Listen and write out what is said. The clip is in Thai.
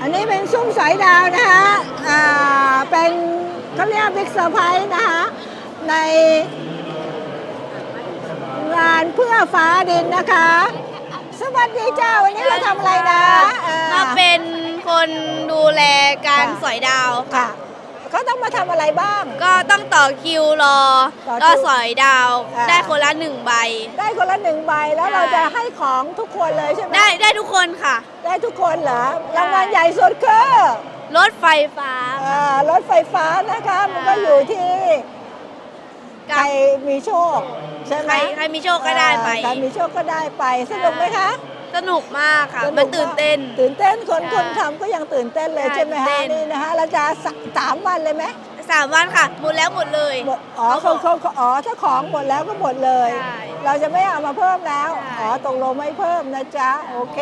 อันนี้เป็นซุ้มสอยดาวนะคะอ่าเป็นเขาเรียกบิ๊กเซอร์ไพรส์นะคะในงานเพื่อฟ้าดินนะคะ สวัสดีเจ้าวันนี้เราทำอะไรนะอ่มาเป็นคนดูแลการค่ะสอยดาว ค่ะเขาต้องมาทำอะไรบ้าง ก็ต้องต่อคิวรอ ต่อคิวก็สอยดาว อ่า ได้คนละหนึ่งใบ ได้คนละหนึ่งใบแล้วใช่เราจะให้ของทุกคนเลยใช่ไหมได้ได้ทุกคนค่ะ ได้ทุกคนเหรอได้รางวัลใหญ่สุดคือรถไฟฟ้า อ่ารถไฟฟ้านะคะ มันก็อยู่ที่ใครมีโชคใช่ไหใคมรใครมีโชคก็ได้ไป อ่าใครมีโชคก็ได้ไปสนุกไหมคะ สนุกมากค่ะ สมันตื่นเต้น ตื่นเต้นคนใช่คนทำก็ยังตื่นเต้นเลยใช่ใช่ไหมตื่ฮะนเต้น นี่นะคะเราจะสสามวันเลยไหมสามวันค่ะ หมดแล้วหมดเลย หมดอ๋อเขาเขาเขาอ๋อถ้าของหมดแล้วก็หมดเลย ใช่เราจะไม่เอามาเพิ่มแล้วใช่อ๋อ ตกลงไม่เพิ่มนะจ๊ะ โอเค